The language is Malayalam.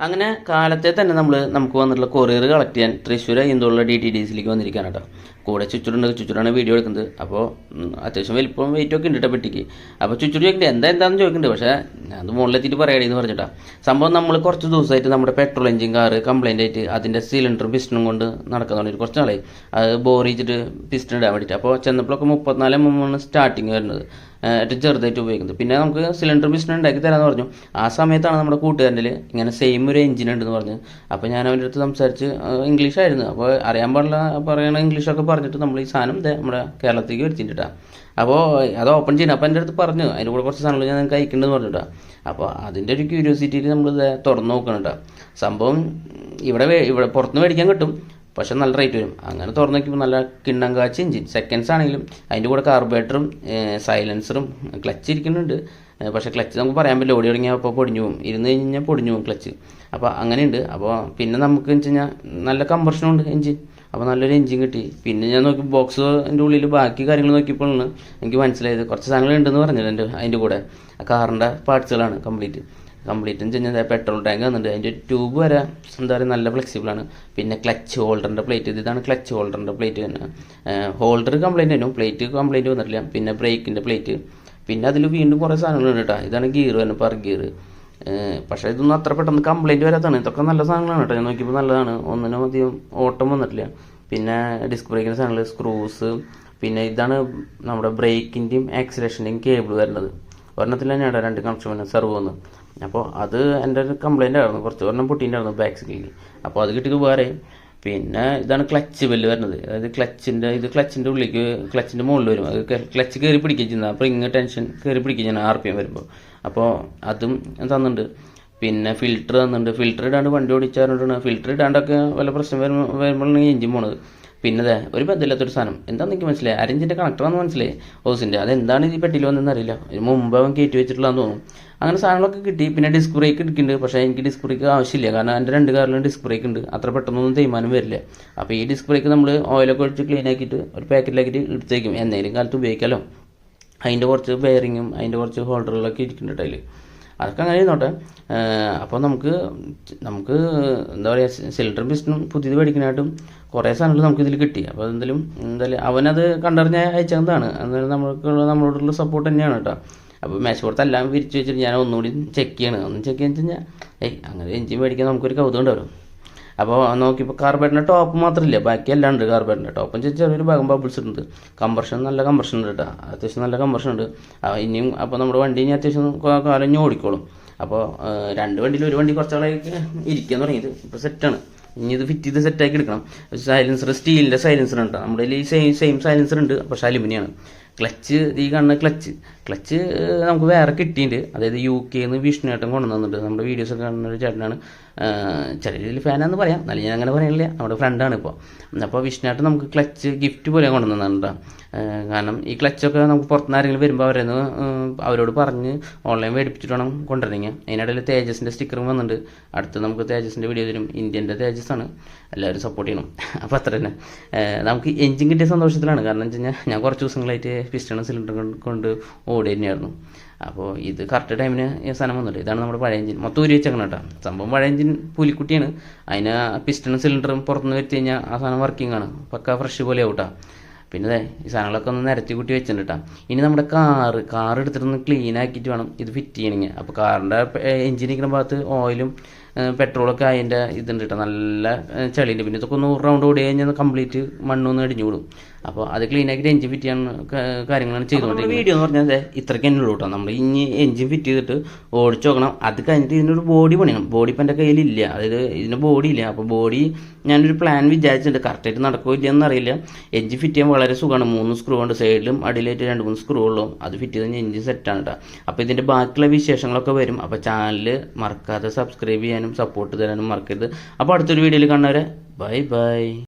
അങ്ങനെ കാലത്തെ തന്നെ നമ്മൾ നമുക്ക് വന്നിട്ടുള്ള കൊറിയർ കളക്ട് ചെയ്യാൻ തൃശ്ശൂർ ഇന്നുള്ള ഡി ടി ഡി സിയിലേക്ക് വന്നിരിക്കുകയാണ് കേട്ടോ. കൂടെ ചുറ്റുണ്ട് ചുറ്റുരാണ് വീഡിയോ എടുക്കുന്നത്. അപ്പോൾ അത്യാവശ്യം വലിപ്പം വെയിറ്റ് ഒക്കെ ഉണ്ട് കേട്ടോ പെട്ടിക്ക്. അപ്പോൾ ചുറ്റു ചോദിക്കുന്നത് എന്താ എന്താണെന്ന് ചോദിക്കുന്നുണ്ട്? പക്ഷേ അത് മുകളിലെത്തിയിട്ട് പറയണേ എന്ന് പറഞ്ഞിട്ടാ. സംഭവം നമ്മൾ കുറച്ച് ദിവസമായിട്ട് നമ്മുടെ പെട്രോൾ എഞ്ചിൻ കാറ് കംപ്ലൈന്റ് ആയിട്ട് അതിന്റെ സിലിണ്ടറും പിസ്റ്റണും കൊണ്ട് തുടങ്ങി കുറച്ച് നാളായി. അത് ബോറിച്ചിട്ട് പിസ്റ്റൺ ഇടാൻ വേണ്ടിയിട്ട്. അപ്പോൾ ചെന്നപ്പോഴൊക്കെ മുപ്പത്തിനാല് മുമ്പാണ് സ്റ്റാർട്ടിങ് വരുന്നത്. ഏറ്റവും ചെറുതായിട്ട് ഉപയോഗിക്കുന്നത്. പിന്നെ നമുക്ക് സിലിണ്ടർ പിസ്റ്റൺ ഉണ്ടാക്കി തരാമെന്ന് പറഞ്ഞു. ആ സമയത്താണ് നമ്മുടെ കൂട്ടുകാരന്റെ ഇങ്ങനെ സെയിം ഒരു എഞ്ചിൻ ഉണ്ടെന്ന് പറഞ്ഞു അപ്പോൾ ഞാൻ അവന്റെ അടുത്ത് സംസാരിച്ച് ഏഹ് ഇംഗ്ലീഷ് ആയിരുന്നു. അപ്പോൾ അറിയാൻ പാടില്ല പറയണ ഇംഗ്ലീഷൊക്കെ പറഞ്ഞിട്ട് നമ്മൾ ഈ സാധനം നമ്മുടെ കേരളത്തിലേക്ക് വരുത്തിയിട്ടാ അപ്പോൾ അത് ഓപ്പൺ ചെയ്യണം. അപ്പോൾ എന്റെ അടുത്ത് പറഞ്ഞു. അതിന്റെ കൂടെ കുറച്ച് സാധനങ്ങൾ ഞാൻ നിങ്ങൾക്ക് അയക്കുന്നുണ്ടെന്ന് പറഞ്ഞിട്ടാ അപ്പോൾ അതിന്റെ ഒരു ക്യൂരിയോസിറ്റിയിൽ നമ്മൾ തുറന്ന് നോക്കണം കേട്ടോ സംഭവം ഇവിടെ ഇവിടെ പുറത്തുനിന്ന് മേടിക്കാൻ കിട്ടും. പക്ഷെ നല്ല റേറ്റ് വരും. അങ്ങനെ തുറന്ന് നോക്കിയപ്പോൾ നല്ല കിണ്ണം കാച്ചി എഞ്ചിൻ സെക്കൻഡ്സ് ആണെങ്കിലും അതിന്റെ കൂടെ കാർബേറ്ററും സൈലൻസറും ക്ലച്ച് ഇരിക്കുന്നുണ്ട്. പക്ഷേ ക്ലച്ച് നമുക്ക് പറയാൻ പറ്റില്ല. ഓടി തുടങ്ങിയാൽ അപ്പോൾ പൊടിഞ്ഞു പോകും. ഇരുന്ന് കഴിഞ്ഞാൽ പൊടിഞ്ഞു പോകും ക്ലച്ച് അപ്പോൾ അങ്ങനെയുണ്ട്. അപ്പോൾ പിന്നെ നമുക്ക് വെച്ച് കഴിഞ്ഞാൽ നല്ല കമ്പർഷനുണ്ട് എഞ്ചിൻ അപ്പോൾ നല്ലൊരു എഞ്ചിൻ കിട്ടി. പിന്നെ ഞാൻ നോക്കി ബോക്സിന്റെ ഉള്ളിൽ ബാക്കി കാര്യങ്ങൾ നോക്കിയപ്പോഴാണ് എനിക്ക് മനസ്സിലായത്. കുറച്ച് സാധനങ്ങൾ ഉണ്ടെന്ന് പറഞ്ഞത് എന്റെ അതിന്റെ കൂടെ. കാറിന്റെ പാർട്സുകളാണ് കംപ്ലീറ്റ് കംപ്ലീറ്റ് വെച്ച് പെട്രോൾ ടാങ്ക് വന്നിട്ടുണ്ട് അതിന്റെ ട്യൂബ് വരെ എന്താ പറയുക നല്ല ഫ്ലെക്സിബിളാണ് പിന്നെ ക്ലച്ച് ഹോൾഡറിന്റെ പ്ലേറ്റ് ഇതാണ് ക്ലച്ച് ഹോൾഡറിന്റെ പ്ലേറ്റ് തന്നെ. ഹോൾഡർ കംപ്ലൈന്റ് വരും. പ്ലേറ്റ് കംപ്ലൈന്റ് വന്നിട്ടില്ല. പിന്നെ ബ്രേക്കിന്റെ പ്ലേറ്റ് പിന്നെ അതിൽ വീണ്ടും കുറേ സാധനങ്ങളുണ്ട് കേട്ടോ. ഇതാണ് ഗിയർ തന്നെ പെർ ഗിയർ പക്ഷേ ഇതൊന്നും അത്ര പെട്ടെന്ന് കംപ്ലൈന്റ് വരാത്തതാണ്. ഇതൊക്കെ നല്ല സാധനങ്ങളാണ് കേട്ടോ. ഞാൻ നോക്കിയപ്പോൾ നല്ലതാണ്. ഒന്നിനും അധികം ഓട്ടം വന്നിട്ടില്ല. പിന്നെ ഡിസ്ക് ബ്രേക്കിന്റെ സാധനങ്ങൾ സ്ക്രൂസ് പിന്നെ ഇതാണ് നമ്മുടെ ബ്രേക്കിന്റെയും ആക്സിലേഷന്റെയും കേബിൾ വരുന്നത്. ഒരെണ്ണത്തിൽ തന്നെയാണ് രണ്ട് കണക്ഷൻ വരുന്നത് സെർവ് വന്ന്. അപ്പോൾ അത് എന്റെ ഒരു കംപ്ലൈന്റ് ആയിരുന്നു. കുറച്ച് ഒരെണ്ണം പൊട്ടിയിട്ടുണ്ടായിരുന്നു ബാക്ക് സ്ക്രീനിൽ അപ്പോൾ അത് കിട്ടിയത് വേറെ. പിന്നെ ഇതാണ് ക്ലച്ച് ബെല്ല് വരുന്നത്. അതായത് ക്ലച്ചിന്റെ ഇത് ക്ലച്ചിന്റെ ഉള്ളിലേക്ക് ക്ലച്ചിന്റെ മുകളിൽ വരും. അത് ക്ലച്ച് കയറി പിടിക്കുക ചെയ്യുന്നത് അപ്പോൾ ഇങ്ങനെ ടെൻഷൻ കയറി പിടിക്കുക ചെയ്യുന്ന ആർ പി എം വരുമ്പോൾ അപ്പോൾ അതും തന്നിട്ടുണ്ട്. പിന്നെ ഫിൽറ്റർ തന്നിട്ടുണ്ട്. ഫിൽറ്റർ ഇടാണ്ട് വണ്ടി ഓടിച്ചാറുണ്ടാണ് ഫിൽറ്റർ ഇടാണ്ടൊക്കെ വല്ല പ്രശ്നം വരുമ്പോൾ വരുമ്പോഴാണ് എഞ്ചിൻ പോണത്. പിന്നെ ഒരു ബന്ധമില്ലാത്തൊരു സാധനം. എന്താണെന്ന് എനിക്ക് മനസ്സിലായി? അരഞ്ചിന്റെ കണക്ടറാന്ന് മനസ്സിലായി. ഓസിന്റെ അതെന്താണ് ഈ പെട്ടിയിൽ വന്നതെന്ന് അറിയില്ല. മുമ്പ് അവൻ കയറ്റി വെച്ചിട്ടുള്ളതെന്ന് തോന്നുന്നു. അങ്ങനെ സാധനങ്ങളൊക്കെ കിട്ടി. പിന്നെ ഡിസ്ക് ബ്രേക്ക് എടുക്കുന്നുണ്ട്. പക്ഷേ എനിക്ക് ഡിസ്ക് ബ്രേക്ക് ആവശ്യമില്ല. കാരണം എന്റെ രണ്ട് കാറിലും ഡിസ്ക് ബ്രേക്ക് ഉണ്ട്. അത്ര പെട്ടെന്നൊന്നും തേയ്മാനം വരില്ല. അപ്പോൾ ഈ ഡിസ്ക് ബ്രേക്ക് നമ്മൾ ഓയിലൊക്കെ ഒഴിച്ച് ക്ലീൻ ആക്കിയിട്ട് ഒരു പാക്കറ്റിലാക്കിയിട്ട് എടുത്തേക്കും. എന്തെങ്കിലും കാലത്ത് ഉപയോഗിക്കാമല്ലോ അതിന്റെ കുറച്ച് ബെയറിങ്ങും അതിന്റെ കുറച്ച് ഹോൾഡറുകളൊക്കെ ഇരിക്കുന്നുണ്ട് അതിൽ അതൊക്കെ അങ്ങനെ ഇരുന്നോട്ടെ. അപ്പോൾ നമുക്ക് നമുക്ക് എന്താ പറയുക സിലിണ്ടർ പിസ്റ്റനും പുതിയത് മേടിക്കാനായിട്ടും കുറേ സാധനങ്ങൾ നമുക്ക് ഇതിൽ കിട്ടി. അപ്പോൾ എന്തെങ്കിലും എന്തായാലും അവനത് കണ്ടറിഞ്ഞ അയച്ചതാണ് അന്നേരം നമ്മൾക്കുള്ള നമ്മളോടുള്ള സപ്പോർട്ട് തന്നെയാണ് കേട്ടോ അപ്പോൾ മേശപ്പുറത്ത് എല്ലാം വിരിച്ചു വെച്ചിട്ട് ഞാൻ ഒന്നുകൂടി ചെക്ക് ചെയ്യണം. ഒന്ന് ചെക്ക് ചെയ്യാന്ന് വെച്ച് കഴിഞ്ഞാൽ ഏയ് അങ്ങനെ എഞ്ചിൻ മേടിക്കാൻ നമുക്കൊരു കൗതുകം ഉണ്ടാവും അപ്പോൾ നോക്കിയപ്പോൾ കാർബേറ്റിന്റെ ടോപ്പ് മാത്രമില്ല ബാക്കി എല്ലാം ഉണ്ട് കാർബേറ്റിന്റെ ടോപ്പ് എന്ന് വെച്ചാൽ ചെറിയൊരു ഭാഗം ബബിൾസ് ഉണ്ട് കമ്പർഷൻ നല്ല കമ്പർഷൻ ഉണ്ട് കേട്ടോ അത്യാവശ്യം നല്ല കമ്പർഷൻ ഉണ്ട്. ഇനിയും അപ്പോൾ നമ്മുടെ വണ്ടി ഇനി അത്യാവശ്യം കാലം ഇനി ഓടിക്കോളും. അപ്പോൾ രണ്ട് വണ്ടിയിൽ ഒരു വണ്ടി കുറച്ചാളായി ഇരിക്കാൻ തുടങ്ങിയത്. ഇപ്പോൾ സെറ്റാണ് ഇനി ഇത് ഫിറ്റ് ചെയ്ത് സെറ്റാക്കി എടുക്കണം. സൈലൻസർ സ്റ്റീലിന്റെ സൈലൻസർ ഉണ്ട്. നമ്മുടെ ഈ സെയിം സെയിം സൈലൻസർ ഉണ്ട്. പക്ഷേ അലുമിനിയാണ്. ക്ലച്ച് ഈ കാണുന്ന ക്ലച്ച് ക്ലച്ച് നമുക്ക് വേറെ കിട്ടിയിട്ടുണ്ട്. അതായത് യു കെയിൽ നിന്ന് വിഷ്ണുവേട്ടൻ കൊണ്ടുവന്നിട്ടുണ്ട്. നമ്മുടെ വീഡിയോസൊക്കെ കാണുന്ന ഒരു ചേട്ടനാണ്. ചില രീതിയിൽ ഫാനാന്ന് പറയാം. എന്നാലും ഞാൻ അങ്ങനെ പറയണില്ല. നമ്മുടെ ഫ്രണ്ടാണ് ഇപ്പോൾ അപ്പോൾ വിഷ്ണുവായിട്ട് നമുക്ക് ക്ലച്ച് ഗിഫ്റ്റ് പോലെ കൊണ്ടുവന്നിട്ടുണ്ട് കാരണം ഈ ക്ലച്ചൊക്കെ നമുക്ക് പുറത്തുനിന്ന് ആരെങ്കിലും വരുമ്പോൾ അവരെന്ന് അവരോട് പറഞ്ഞ് ഓൺലൈൻ മേടിപ്പിച്ചിട്ട് വേണം കൊണ്ടുവരണമെങ്കിൽ അതിനിടയിൽ തേജസിന്റെ സ്റ്റിക്കറും വന്നിട്ടുണ്ട് അടുത്ത് നമുക്ക് തേജസിന്റെ വീഡിയോ തരും. ഇന്ത്യന്റെ തേജസ് ആണ് എല്ലാവരും സപ്പോർട്ട് ചെയ്യണം. അപ്പോൾ അത്ര തന്നെ. നമുക്ക് എഞ്ചിൻ കിട്ടിയ സന്തോഷത്തിലാണ്. കാരണം വെച്ച് കഴിഞ്ഞാൽ ഞാൻ കുറച്ച് ദിവസങ്ങളായിട്ട് പിസ്റ്റണും സിലിണ്ടറും കൊണ്ട് ഓടി തന്നെയായിരുന്നു അപ്പോൾ ഇത് കറക്റ്റ് ടൈമിന് ഈ സാധനം വന്നിട്ട് ഇതാണ് നമ്മുടെ പഴയ എഞ്ചിൻ മൊത്തം ഊരി വെച്ചേക്കണം കേട്ടോ. സംഭവം പഴയ എഞ്ചിൻ പുലിക്കുട്ടിയാണ്. അതിന് പിസ്റ്റണും സിലിണ്ടറും പുറത്തുനിന്ന് വരുത്തി കഴിഞ്ഞാൽ ആ സാധനം വർക്കിംഗ് ആണ്. പക്ക ഫ്രഷ് പോലെ ആവട്ടാ പിന്നെ ദേ ഈ സാധനങ്ങളൊക്കെ ഒന്ന് നിരത്തി കൂട്ടി വെച്ചിട്ടുണ്ട് കേട്ടോ ഇനി നമ്മുടെ കാറ് കാർ എടുത്തിട്ടൊന്ന് ക്ലീൻ ആക്കിയിട്ട് വേണം ഇത് ഫിറ്റ് ചെയ്യണമെങ്കിൽ അപ്പോൾ കാറിന്റെ എഞ്ചിൻ ഇരിക്കുന്ന ഭാഗത്ത് ഓയിലും പെട്രോളൊക്കെ അതിന്റെ ഇതുണ്ട് കേട്ടോ. നല്ല ചളിയുണ്ട്. പിന്നെ ഇതൊക്കെ ഒന്ന് റൗണ്ട് ഓടി കഴിഞ്ഞാൽ കംപ്ലീറ്റ് മണ്ണൊന്ന് അടിഞ്ഞു വിടും അപ്പോൾ അത് ക്ലീൻ ആക്കിയിട്ട് എഞ്ചിൻ ഫിറ്റ് ചെയ്യാൻ കാര്യങ്ങളാണ് ചെയ്തുകൊണ്ടിരിക്കുന്നത്. വീഡിയോ എന്ന് പറഞ്ഞാൽ ഇത്രയ്ക്ക് തന്നെ ഉള്ളൂ കേട്ടോ. നമ്മൾ ഇനി എഞ്ചിൻ ഫിറ്റ് ചെയ്തിട്ട് ഓടിച്ചു നോക്കണം. അത് കഴിഞ്ഞിട്ട് ഇതിനൊരു ബോഡി പണിയണം. ബോഡി ഇപ്പം എന്റെ കയ്യിലില്ല. അതായത് ഇതിന് ബോഡി ഇല്ല. അപ്പോൾ ബോഡി ഞാനൊരു പ്ലാൻ വിചാരിച്ചിട്ടുണ്ട്. കറക്റ്റായിട്ട് നടക്കുമോ ഇല്ലയെന്ന് അറിയില്ല. എഞ്ചിൻ ഫിറ്റ് ചെയ്യാൻ വളരെ സുഖമാണ്. മൂന്ന് സ്ക്രൂ ഉണ്ട്. സൈഡിലും അടിയിലായിട്ട് രണ്ട് മൂന്ന് സ്ക്രൂ ഉള്ളൂ. അത് ഫിറ്റ് ചെയ്ത് എഞ്ചിൻ സെറ്റാണ് കേട്ടോ. അപ്പോൾ ഇതിന്റെ ബാക്കിയുള്ള വിശേഷങ്ങളൊക്കെ വരും. അപ്പോൾ ചാനൽ മറക്കാതെ സബ്സ്ക്രൈബ് ചെയ്യാനും സപ്പോർട്ട് തരാനും മറക്കരുത്. അപ്പോൾ അടുത്തൊരു വീഡിയോയിൽ കാണുന്നവരെ ബൈ ബൈ